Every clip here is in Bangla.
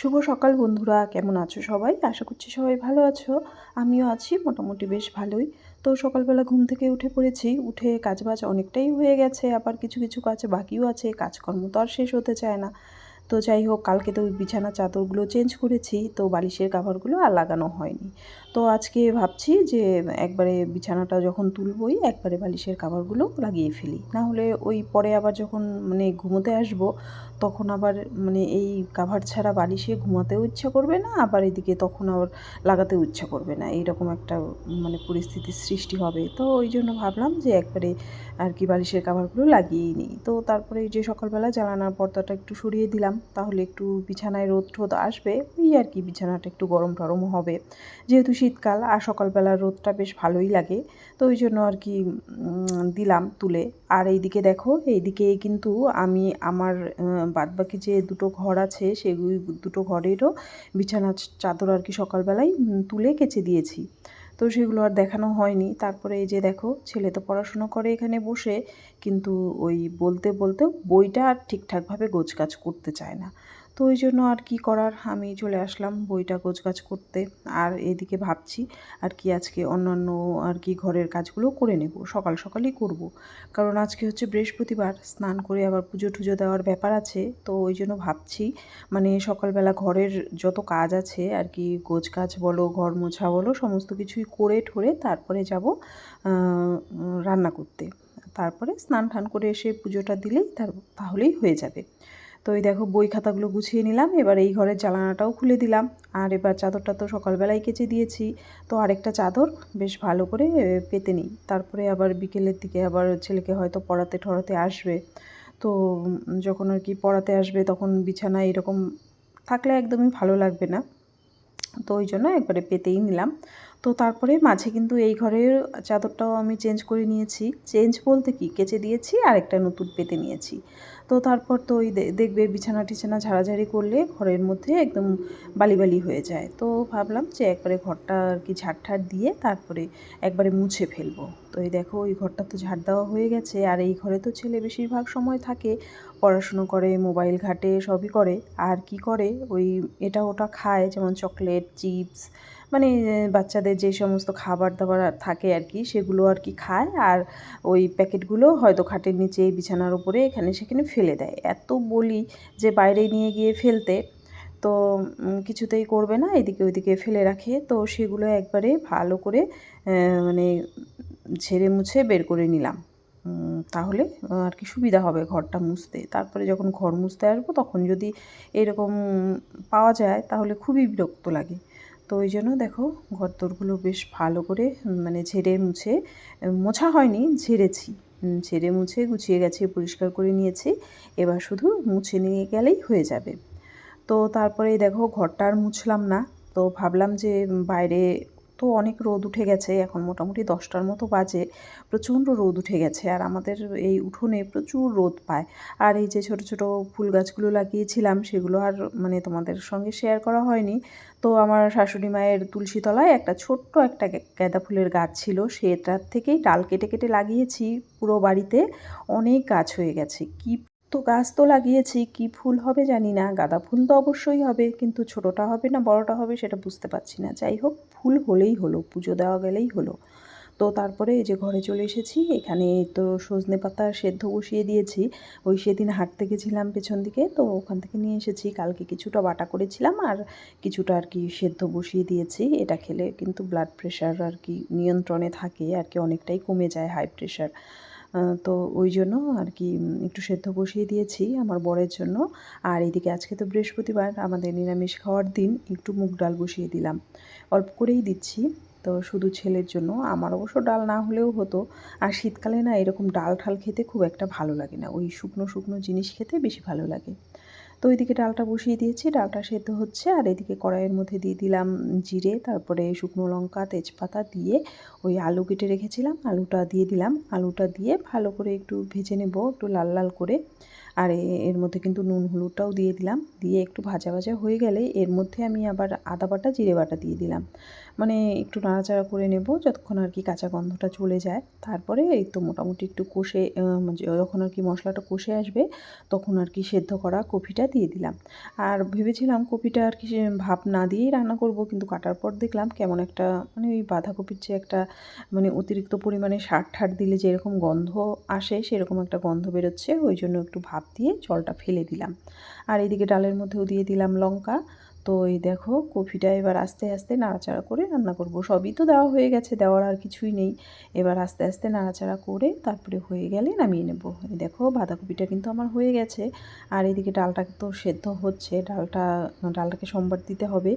শুভ সকাল বন্ধুরা, কেমন আছো সবাই? আশা করছি সবাই ভালো আছো। আমিও আছি, মোটামুটি বেশ ভালোই। তো সকালবেলা ঘুম থেকে উঠে পড়েছি, উঠে কাজবাজ অনেকটাই হয়ে গেছে, আবার কিছু কিছু কাজ বাকিও আছে, কাজকর্ম তো আর শেষ হতে চায় না। তো যাই হোক, কালকে তো বিছানা চাদরগুলো চেঞ্জ করেছি, তো বালিশের কাভারগুলো আর লাগানো হয়নি। তো আজকে ভাবছি যে একবারে বিছানাটা যখন তুলবই, একবারে বালিশের কাভারগুলো লাগিয়ে ফেলি। না হলে ওই পরে আবার যখন মানে ঘুমোতে আসব, তখন আবার মানে এই কাভার ছাড়া বালিশে ঘুমাতেও ইচ্ছা করবে না, আবার এদিকে তখন আবার লাগাতেও ইচ্ছা করবে না। এইরকম একটা মানে পরিস্থিতির সৃষ্টি হবে। তো ওই জন্য ভাবলাম যে একবারে আর কি বালিশের কাভারগুলো লাগিয়েই নিই। তো তারপরে যে সকালবেলা জ্বালানার পর্দাটা একটু সরিয়ে দিলাম তাহলে একটু বিছানায় রোদ ঠোদ আসবে, ওই আর কি বিছানাটা একটু গরম টরমও হবে। যেহেতু শীতকাল আর সকালবেলার রোদটা বেশ ভালোই লাগে, তো ওই জন্য আর কি দিলাম তুলে। আর এইদিকে দেখো, এইদিকে কিন্তু আমি আমার বাদবাকি যে দুটো ঘর আছে সেগুলি দুটো ঘরেরও বিছানার চাদর আর কি সকালবেলায় তুলে কেচে দিয়েছি। তো সেগুলো আর দেখানো হয়নি। তারপরে এই যে দেখো, ছেলে তো পড়াশুনো করে এখানে বসে, কিন্তু ওই বলতে বলতে বইটা আর ঠিকঠাকভাবে গোছগাছ করতে চায় না। তো ওই জন্য আর কি করার? আমি চলে আসলাম বইটা গোছগাছ করতে। আর এদিকে ভাবছি আর কি আজকে অন্যান্য আর কি ঘরের কাজগুলো করে নেব, সকাল সকালই করব। কারণ আজকে হচ্ছে বৃহস্পতিবার, স্নান করে আবার পুজো টুজো দেওয়ার ব্যাপার আছে। তো ওই জন্য ভাবছি মানে সকালবেলা ঘরের যত কাজ আছে, আর কি গোছ কাজ বলো, ঘর মোছা বলো, সমস্ত কিছুই করে ঠরে তারপরে যাব রান্না করতে। তারপরে স্নান টান করে এসে পুজোটা দিলেই তার, তাহলেই হয়ে যাবে। তো এই দেখো বই খাতাগুলো গুছিয়ে নিলাম, এবার এই ঘরের জ্বালানাটাও খুলে দিলাম। আর এবার চাদরটা তো সকালবেলায় কেচে দিয়েছি, তো আরেকটা চাদর বেশ ভালো করে পেতে নিই। তারপরে আবার বিকেলের দিকে আবার ছেলেকে হয়তো পড়াতে ঠড়াতে আসবে। তো যখন আর কি পড়াতে আসবে তখন বিছানা এরকম থাকলে একদমই ভালো লাগবে না। তো ওই জন্য একবারে পেতেই নিলাম। তো তারপরে মাঝে কিন্তু এই ঘরের চাদরটাও আমি চেঞ্জ করে নিয়েছি। চেঞ্জ বলতে কি? কেচে দিয়েছি আর একটা নতুন পেতে নিয়েছি। তো তারপর তো ওই দেখবে বিছানা টিছানা ঝাড়াঝাড়ি করলে ঘরের মধ্যে একদম বালি বালি হয়ে যায়। তো ভাবলাম যে একবারে ঘরটা আর কি ঝাড় দিয়ে তারপরে একবারে মুছে ফেলব। তো এই দেখো ওই ঘরটা তো ঝাড় দেওয়া হয়ে গেছে। আর এই ঘরে তো ছেলে বেশিরভাগ সময় থাকে, পড়াশুনো করে, মোবাইল ঘাটে, সবই করে। আর কি করে? ওই এটা ওটা খায়, যেমন চকলেট, চিপস মানে বাচ্চাদের যে সমস্ত খাবার দাবার থাকে আর কি, সেগুলো আর কি খায়। আর ওই প্যাকেটগুলো হয়তো খাটের নিচে, বিছানার উপরে, এখানে সেখানে ফেলে দেয়। এত বলি যে বাইরে নিয়ে গিয়ে ফেলতে, তো কিছুতেই করবে না, এদিকে ওইদিকে ফেলে রাখে। তো সেগুলো একবারে ভালো করে মানে ঝেড়ে মুছে বের করে নিলাম। তাহলে আর কি সুবিধা হবে ঘরটা মুছতে। তারপরে যখন ঘর মুছতে আসব, তখন যদি এরকম পাওয়া যায়, তাহলে খুবই বিরক্ত লাগে। তো ওই জন্য দেখো ঘর তোরগুলো বেশ ভালো করে মানে ঝেড়ে মুছে মোছা হয়নি, ঝেড়েছি। ঝেড়ে মুছে গুছিয়ে গেছে, পরিষ্কার করে নিয়েছি। এবার শুধু মুছে নিয়ে গেলেই হয়ে যাবে। তো তারপরে দেখো ঘরটা আর মুছলাম না। তো ভাবলাম যে বাইরে তো অনেক রোদ উঠে গেছে, এখন মোটামুটি দশটার মতো বাজে, প্রচণ্ড রোদ উঠে গেছে আর আমাদের এই উঠোনে প্রচুর রোদ পায়। আর এই যে ছোট ছোট ফুল গাছগুলো লাগিয়েছিলাম সেগুলো আর মানে তোমাদের সঙ্গে শেয়ার করা হয়নি। তো আমার শাশুড়ি মায়ের তুলসীতলায় একটা ছোট্ট একটা গাঁদা ফুলের গাছ ছিল, সেটার থেকেই ডাল কেটে কেটে লাগিয়েছি, পুরো বাড়িতে অনেক গাছ হয়ে গেছে। কি তো গাছ তো লাগিয়েছি, কি ফুল হবে জানি না। গাঁদা ফুল তো অবশ্যই হবে, কিন্তু ছোটোটা হবে না, বড়টা হবে সেটা বুঝতে পারছি না। যাই হোক, ফুল হলেই হলো, পুজো দেওয়া গেলেই হলো। তো তারপরে এই যে ঘরে চলে এসেছি, এখানে তো সজনে পাতা সেদ্ধ বসিয়ে দিয়েছি। ওই সেদিন হাঁটতে গেছিলাম পেছন দিকে, তো ওখান থেকে নিয়ে এসেছি। কালকে কিছুটা বাটা করেছিলাম আর কিছুটা আর কি সেদ্ধ বসিয়ে দিয়েছি। এটা খেলে কিন্তু ব্লাড প্রেশার আর কি নিয়ন্ত্রণে থাকে, আর কি অনেকটাই কমে যায় হাই প্রেশার তো ওই জন্য আর কি একটু সেদ্ধ বসিয়ে দিয়েছি আমার বরের জন্য। আর এদিকে আজকে তো বৃহস্পতিবার, আমাদের নিরামিষ খাওয়ার দিন, একটু মুগ ডাল বসিয়ে দিলাম। অল্প করেই দিচ্ছি, তো শুধু ছেলের জন্য। আমার অবশ্য ডাল না হলেও হতো। আর শীতকালে না এরকম ডাল ঠাল খেতে খুব একটা ভালো লাগে না। ওই শুকনো শুকনো জিনিস খেতে বেশি ভালো লাগে। তো ওইদিকে ডালটা বসিয়ে দিয়েছি, ডালটা সেদ্ধ হচ্ছে। আর এদিকে কড়াইয়ের মধ্যে দিয়ে দিলাম জিরে, তারপরে শুকনো লঙ্কা, তেজপাতা দিয়ে ওই আলু কেটে রেখেছিলাম। আলুটা দিয়ে দিলাম। আলুটা দিয়ে ভালো করে একটু ভেজে নেব, একটু লাল লাল করে। আর এর মধ্যে কিন্তু নুন হলুদটাও দিয়ে দিলাম। দিয়ে একটু ভাজা ভাজা হয়ে গেলে এর মধ্যে আমি আবার আদা বাটা, জিরে বাটা দিয়ে দিলাম। মানে একটু নাড়াচাড়া করে নেব যতক্ষণ আর কি কাঁচা গন্ধটা চলে যায়। তারপরে এই তো মোটামুটি একটু কষে যখন আর কি মশলাটা কষে আসবে তখন আর কি সেদ্ধ করা কপিটা দিয়ে দিলাম। আর ভেবেছিলাম কপিটা আর কি ভাপ না দিয়েই রান্না করব কিন্তু কাটার পর দেখলাম কেমন একটা মানে ওই বাঁধাকপির যে একটা মানে অতিরিক্ত পরিমাণে সার ঠার দিলে যেরকম গন্ধ আসে সেরকম একটা গন্ধ বেরোচ্ছে। ওই জন্য একটু ভাপ দিয়ে জলটা ফেলে দিলাম। আর এদিকে ডালের মধ্যেও দিয়ে দিলাম লঙ্কা। তো এই দেখো, কফিটা এবার আস্তে আস্তে নাড়াচাড়া করে রান্না করব। সবই তো দেওয়া হয়ে গেছে, দেওয়ার আর কিছুই নেই। এবার আস্তে আস্তে নাড়াচাড়া করে তারপরে হয়ে গেলে নামিয়ে নেব। এই দেখো, বাঁধাকপিটা কিন্তু আমার হয়ে গেছে। আর এদিকে ডালটা তো সেদ্ধ হচ্ছে, ডালটা, ডালটাকে সোমবার দিতে হবে।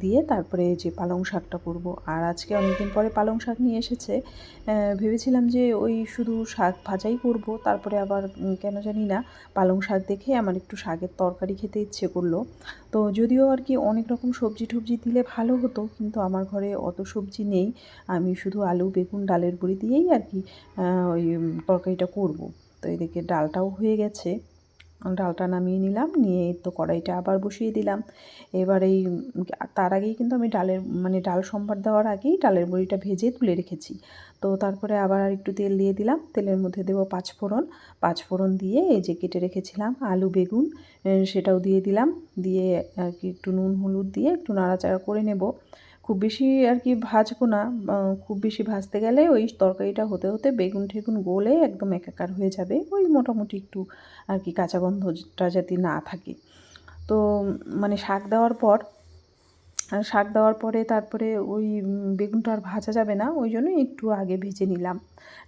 দিয়ে তারপরে যে পালং শাকটা করব। আর আজকে অনেকদিন পরে পালং শাক নিয়ে এসেছে। ভেবেছিলাম যে ওই শুধু শাক ভাজাই করব, তারপরে আবার কেন জানি না, পালং শাক দেখে আমার একটু শাকের তরকারি খেতে ইচ্ছে করল। তো যদিও আর কি অনেক রকম সবজি টবজি দিলে ভালো হতো? কিন্তু আমার ঘরে অত সবজি নেই। আমি শুধু আলু, বেগুন, ডালের বড়ি দিয়েই আর কি ওই তরকারিটা করব। তো এদিকে ডালটাও হয়ে গেছে। ডালটা নামিয়ে নিলাম, নিয়ে তো কড়াইটা আবার বসিয়ে দিলাম। এবার এই তার আগেই কিন্তু আমি ডালের মানে ডাল সম্বার দেওয়ার আগেই ডালের বড়িটা ভেজে তুলে রেখেছি। তো তারপরে আবার আর একটু তেল দিয়ে দিলাম। তেলের মধ্যে দেবো পাঁচফোড়ন। পাঁচফোড়ন দিয়ে এই যে কেটে রেখেছিলাম আলু, বেগুন সেটাও দিয়ে দিলাম। দিয়ে আর কি একটু নুন, হলুদ দিয়ে একটু নাড়াচাড়া করে নেব। খুব বেশি আর কি ভাজবো না। খুব বেশি ভাজতে গেলে ওই তরকারিটা হতে হতে বেগুন ঠেগুন গলে একদম একাকার হয়ে যাবে। ওই মোটামুটি একটু আর কি কাঁচা গন্ধটা যাতে না থাকে। তো মানে শাক দেওয়ার পর শাক দেওয়ার পরে তারপরে ওই বেগুনটা আর ভাজা যাবে না। ওই জন্য একটু আগে ভেজে নিলাম।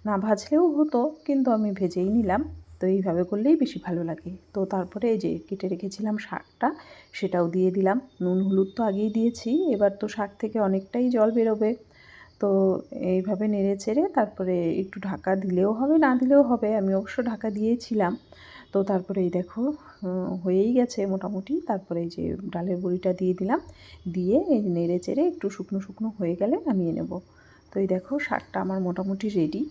না ভাজলেও হতো, কিন্তু আমি ভেজেই নিলাম। তো এইভাবে করলেই বেশি ভালো লাগে। তো তারপরে এই যে কেটে রেখেছিলাম শাকটা, সেটাও দিয়ে দিলাম। নুন, হলুদ তো আগেই দিয়েছি, এবার তো শাক থেকে অনেকটাই জল বেরোবে। তো এইভাবে নেড়ে চেড়ে তারপরে একটু ঢাকা দিলেও হবে, না দিলেও হবে, আমি অবশ্য ঢাকা দিয়েছিলাম। তো তারপরে এই দেখো হয়েই গেছে মোটামুটি। তারপরে এই যে ডালের বড়িটা দিয়ে দিলাম। দিয়ে নেড়ে চেড়ে একটু শুকনো শুকনো হয়ে গেলে নামিয়ে নেব। তো এই দেখো, শাকটা আমার মোটামুটি রেডি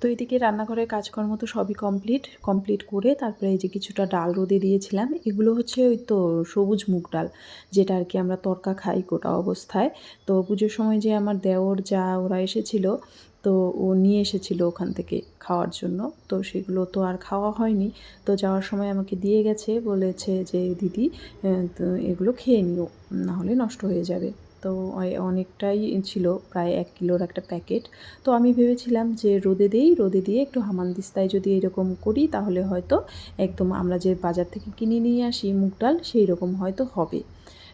তো এদিকে রান্নাঘরের কাজকর্ম তো সবই কমপ্লিট কমপ্লিট করে তারপরে এই যে কিছুটা ডাল রোদে দিয়েছিলাম, এগুলো হচ্ছে ওই তো সবুজ মুগ ডাল, যেটা আর কি আমরা তরকা খাই গোটা অবস্থায়। তো পুজোর সময় যে আমার দেওর যা ওরা এসেছিল, তো ও নিয়ে এসেছিল ওখান থেকে খাওয়ার জন্য, তো সেগুলো তো আর খাওয়া হয়নি। তো যাওয়ার সময় আমাকে দিয়ে গেছে, বলেছে যে, দিদি এগুলো খেয়ে নিও নাহলে নষ্ট হয়ে যাবে। তো অনেকটাই ছিল প্রায় এক কিলোর একটা প্যাকেট। তো আমি ভেবেছিলাম যে রোদে দেই, রোদে দিয়ে একটু হামানদিস্তায় যদি এরকম করি তাহলে হয়তো একদম আমরা যে বাজার থেকে কিনে নিয়ে আসি মুগ ডাল সেই রকম হয়তো হবে।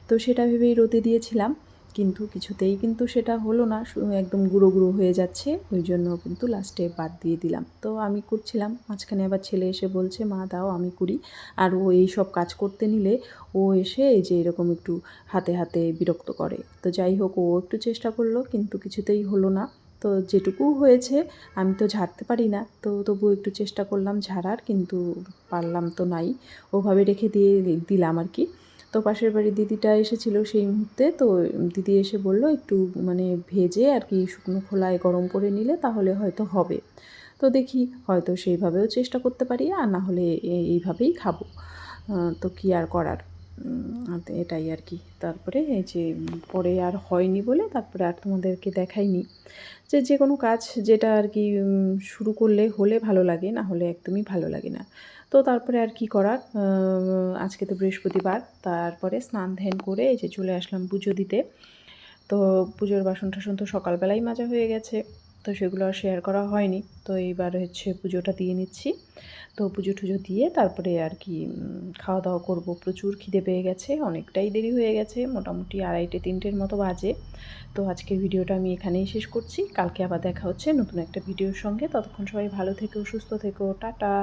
তো সেটা ভেবেই রোদে দিয়েছিলাম। কিন্তু কিছুতেই কিন্তু সেটা হলো না একদম গুঁড়ো গুঁড়ো হয়ে যাচ্ছে, ওই জন্য কিন্তু লাস্টে বাদ দিয়ে দিলাম। তো আমি করছিলাম, মাঝখানে আবার ছেলে এসে বলছে, মা, দাও, আমি করি। আর ও এই সব কাজ করতে নিলে ও এসে এই যে এরকম একটু হাতে হাতে বিরক্ত করে। তো যাই হোক, ও একটু চেষ্টা করল, কিন্তু কিছুতেই হলো না। তো যেটুকু হয়েছে, আমি তো ঝাড়তে পারি না। তো তবু একটু চেষ্টা করলাম ঝাড়ার, কিন্তু পারলাম তো নাই। ওভাবে রেখে দিয়ে দিলাম আর কি। তো পাশের বাড়ির দিদিটা এসেছিল সেই মুহূর্তে, তো দিদি এসে বলল একটু মানে ভেজে আর কি শুকনো খোলায় গরম করে নিলে তাহলে হয়তো হবে। তো দেখি হয়তো সেইভাবেও চেষ্টা করতে পারি আর না হলে এইভাবেই খাব। তো কি আর করার? এটাই আর কি। তারপরে এই যে পরে আর হয়নি বলে তারপরে আর তোমাদেরকে দেখাইনি। যে যে কোনো কাজ যেটা আর কি শুরু করলে হলে ভালো লাগে, না হলে একদমই ভালো লাগে না। তো তারপরে আর কি করার? আজকে তো বৃহস্পতিবার, তারপরে স্নান ধ্যান করে এই যে চলে আসলাম পুজো দিতে। তো পুজোর বাসন টাসন তো সকালবেলাই মাজা হয়ে গেছে। তো সেগুলো আর শেয়ার করা হয়নি। তো এইবার হচ্ছে পুজোটা দিয়ে নিচ্ছি। তো পুজো টুজো দিয়ে তারপরে আর কি খাওয়া দাওয়া করব। প্রচুর খিদে পেয়ে গেছে, অনেকটাই দেরি হয়ে গেছে, মোটামুটি আড়াইটে, তিনটের মতো বাজে। তো আজকের ভিডিওটা আমি এখানেই শেষ করছি। কালকে আবার দেখা হচ্ছে নতুন একটা ভিডিওর সঙ্গে। ততক্ষণ সবাই ভালো থেকো, সুস্থ থেকো, টাটা!